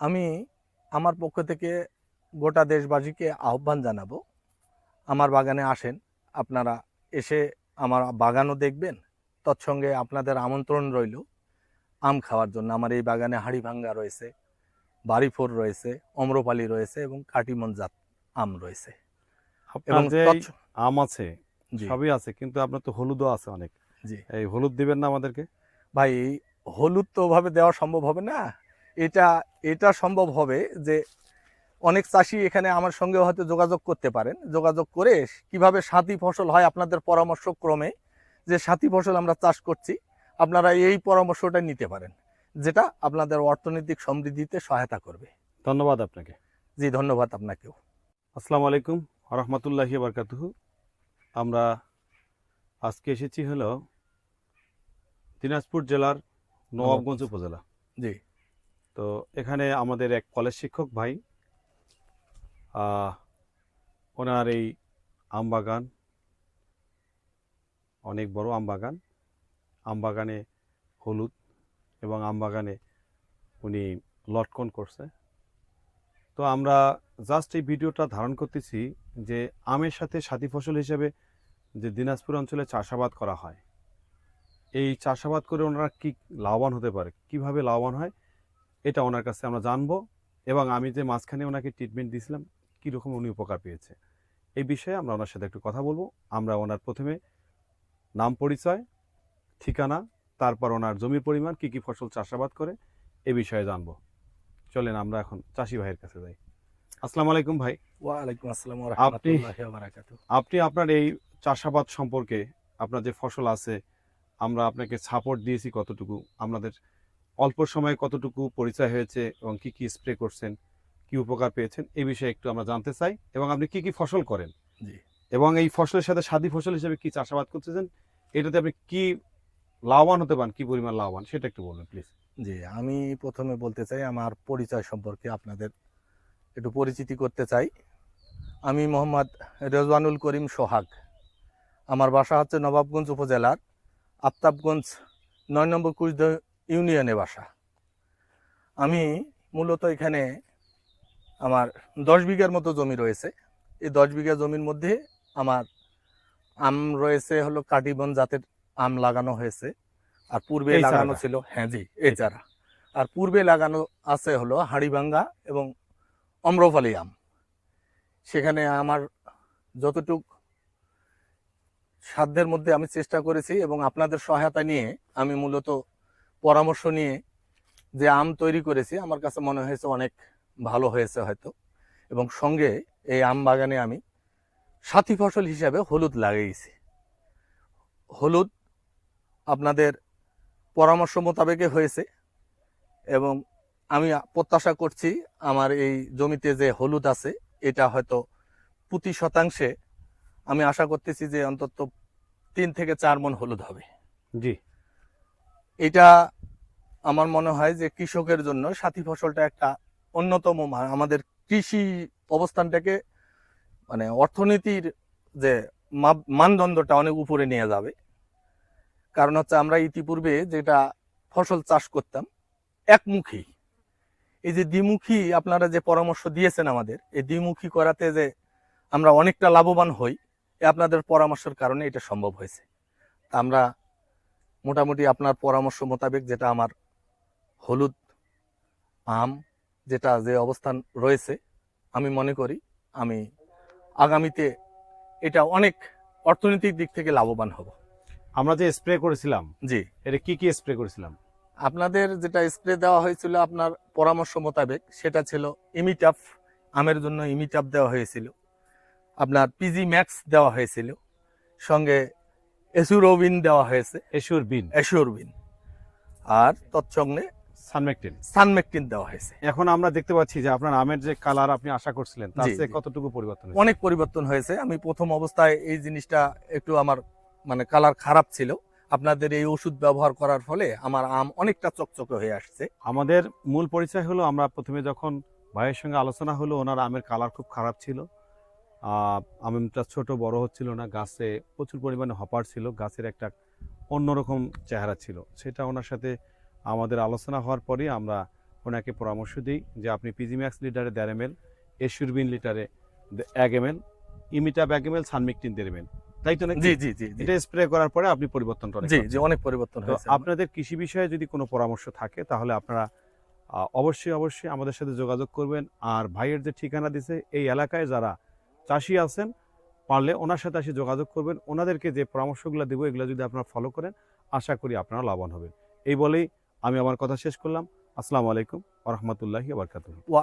আমি আমার পক্ষ থেকে গোটা দেশবাসীকে আহ্বান জানাব আমার বাগানে আসেন আপনারা এসে আমার বাগানও দেখবেন তৎসঙ্গে আপনাদের আমন্ত্রণ রইল। আম খাওয়ার জন্য আমার এই বাগানে হাড়িভাঙ্গা রয়েছে বাড়িফোর রয়েছে অম্রপালি রয়েছে এবং কাটিমন জাত আম রয়েছে। এবং আম আছে সবই আছে কিন্তু আপনার তো হলুদও আছে অনেক। জি। এই হলুদ দিবেন না আমাদেরকে? ভাই হলুদ তো ওভাবে দেওয়া সম্ভব হবে না। এটা এটা সম্ভব হবে যে অনেক চাষি এখানে আমার সঙ্গে হয়তো যোগাযোগ করতে পারেন। যোগাযোগ করে কীভাবে সাথী ফসল হয় আপনাদের পরামর্শ ক্রমে যে সাথী ফসল আমরা চাষ করছি আপনারা এই পরামর্শটা নিতে পারেন যেটা আপনাদের অর্থনৈতিক সমৃদ্ধিতে সহায়তা করবে। ধন্যবাদ আপনাকে। জি ধন্যবাদ আপনাকেও। আসসালামু আলাইকুম রহমতুল্লাহি বারকাতুহু। আমরা আজকে এসেছি হলো দিনাজপুর জেলার নবাবগঞ্জ উপজেলা। জি। তো এখানে আমাদের এক কলেজ শিক্ষক ভাই ওনার এই আম বাগান অনেক বড় আম বাগান আম বাগানে হলুদ এবং আম বাগানে উনি লটকন করছে। তো আমরা জাস্ট এই ভিডিওটা ধারণ করতেছি যে আমের সাথে সাথী ফসল হিসেবে যে দিনাজপুর অঞ্চলে চাষাবাদ করা হয়, এই চাষাবাদ করে ওনারা কি লাভবান হতে পারে, কীভাবে লাভবান হয় এটা ওনার কাছে আমরা জানব এবং আমি যে মাঝখানে ওনাকে ট্রিটমেন্ট দিয়েছিলাম কীরকম উনি উপকার পেয়েছে। এই বিষয়ে আমরা ওনার সাথে একটু কথা বলব। আমরা ওনার প্রথমে নাম পরিচয় ঠিকানা তারপর ওনার জমির পরিমাণ কি কি ফসল চাষাবাদ করে এ বিষয়ে জানব। চলেন আমরা এখন চাষি ভাইয়ের কাছে যাই। আসসালামু আলাইকুম ভাই। ওয়ালাইকুম আসসালাম আপনি- আপনি আপনার এই চাষাবাদ সম্পর্কে আপনার যে ফসল আছে আমরা আপনাকে সাপোর্ট দিয়েছি কতটুকু আপনাদের অল্প সময়ে কতটুকু পরিচয় হয়েছে এবং কি কি স্প্রে করছেন কি উপকার পেয়েছেন এই বিষয়ে একটু আমরা জানতে চাই এবং আপনি কি কি ফসল করেন? জি। এবং এই ফসলের সাথে সাদী ফসল হিসেবে কি চাষাবাদ করতেছেন? এটাতে আপনি কি লাভবান হতে পারেন কি পরিমাণ লাভবান সেটা একটু বলবেন প্লিজ জি আমি প্রথমে বলতে চাই আমার পরিচয় সম্পর্কে আপনাদের একটু পরিচিতি করতে চাই। আমি মোহাম্মদ রেজওয়ানুল করিম সোহাগ। আমার বাসা হচ্ছে নবাবগঞ্জ উপজেলার আফতাবগঞ্জ নয় নম্বর কুচদ ইউনিয়নে বাসা। আমি মূলত এখানে আমার দশ বিঘার মতো জমি রয়েছে। এই দশ বিঘা জমির মধ্যে আমার আম রয়েছে হলো কাটিবন জাতের আম লাগানো হয়েছে। আর পূর্বে লাগানো ছিল হ্যাঁ জি এই চারা। আর পূর্বে লাগানো আছে হলো হাড়িভাঙ্গা এবং অম্রপালি আম। সেখানে আমার যতটুক সাধ্যের মধ্যে আমি চেষ্টা করেছি এবং আপনাদের সহায়তা নিয়ে আমি মূলত পরামর্শ নিয়ে যে আম তৈরি করেছি, আমার কাছে মনে হয়েছে অনেক ভালো হয়েছে হয়তো। এবং সঙ্গে এই আম বাগানে আমি সাথী ফসল হিসাবে হলুদ লাগিয়েছি। হলুদ আপনাদের পরামর্শ মোতাবেকে হয়েছে এবং আমি প্রত্যাশা করছি আমার এই জমিতে যে হলুদ আছে, এটা হয়তো প্রতি শতাংশে আমি আশা করতেছি যে অন্তত তিন থেকে চার মন হলুদ হবে। জি। এটা আমার মনে হয় যে কৃষকের জন্য সাথী ফসলটা একটা অন্যতম আমাদের কৃষি অবস্থানটাকে মানে অর্থনীতির যে মানদণ্ডটা অনেক উপরে নিয়ে যাবে। কারণ হচ্ছে আমরা ইতিপূর্বে যেটা ফসল চাষ করতাম, একমুখী। এই যে দ্বিমুখী আপনারা যে পরামর্শ দিয়েছেন আমাদের, এই দ্বিমুখী করাতে যে আমরা অনেকটা লাভবান হই আপনাদের পরামর্শের কারণে এটা সম্ভব হয়েছে। আমরা মোটামুটি আপনার পরামর্শ মোতাবেক যেটা আমার হলুদ আম যেটা যে অবস্থান রয়েছে আমি মনে করি আমি আগামীতে এটা অনেক অর্থনৈতিক দিক থেকে লাভবান হব। আমরা যে স্প্রে করেছিলাম জি। এটা কি কি স্প্রে করেছিলাম? আপনাদের যেটা স্প্রে দেওয়া হয়েছিল আপনার পরামর্শ মোতাবেক সেটা ছিল ইমিটাফ আমের জন্য ইমিটাফ দেওয়া হয়েছিল আপনার পিজি ম্যাক্স দেওয়া হয়েছিল সঙ্গে এসুরোবিন দেওয়া হয়েছে। এশুর বিন। এসুরবিন আর তৎসঙ্গে সানমেকটিন। সানমেকটিন দেওয়া হয়েছে। এখন আমরা দেখতে পাচ্ছি যে আপনার আমের যে কালার আপনি আশা করছিলেন তার চেয়ে কতটুকু পরিবর্তন অনেক পরিবর্তন হয়েছে। আমি প্রথম অবস্থায় এই জিনিসটা একটু আমার মানে কালার খারাপ ছিল। আপনাদের এই ওষুধ ব্যবহার করার ফলে আমার আম অনেকটা চকচকে হয়ে আসছে। আমাদের মূল পরিচয় হলো আমরা প্রথমে যখন ভাইয়ের সঙ্গে আলোচনা হলো ওনার আমের কালার খুব খারাপ ছিল। আমটা ছোট বড় হচ্ছিল না গাছে প্রচুর পরিমাণে হপার ছিল গাছের একটা অন্যরকম চেহারা ছিল। সেটা ওনার সাথে আমাদের আলোচনা হওয়ার পরে আমরা ওনাকে পরামর্শ দিই যে আপনি পিজি ম্যাক্স লিটারে দেড় এম এল এসুরবিন লিটারে এক এম এল ইমিটাব এক এম এল সানমিকটিন দেড় এম এল তাই তো নাকি? জি জি জি এটা স্প্রে করার পরে আপনি পরিবর্তনটা জি জি অনেক পরিবর্তন হয়েছে। আপনাদের কৃষি বিষয়ে যদি কোনো পরামর্শ থাকে তাহলে আপনারা অবশ্যই অবশ্যই আমাদের সাথে যোগাযোগ করবেন। আর ভাইয়ের যে ঠিকানা দিছে এই এলাকায় যারা চাষি আছেন, পারলে ওনার সাথে এসে যোগাযোগ করবেন। ওনাদেরকে যে পরামর্শগুলো দেবো, এগুলো যদি আপনারা ফলো করেন, আশা করি আপনারা লাভবান হবেন। এই বলেই আমি আমার কথা শেষ করলাম। আসসালামু আলাইকুম আ রহমতুল্লাহি ওয়া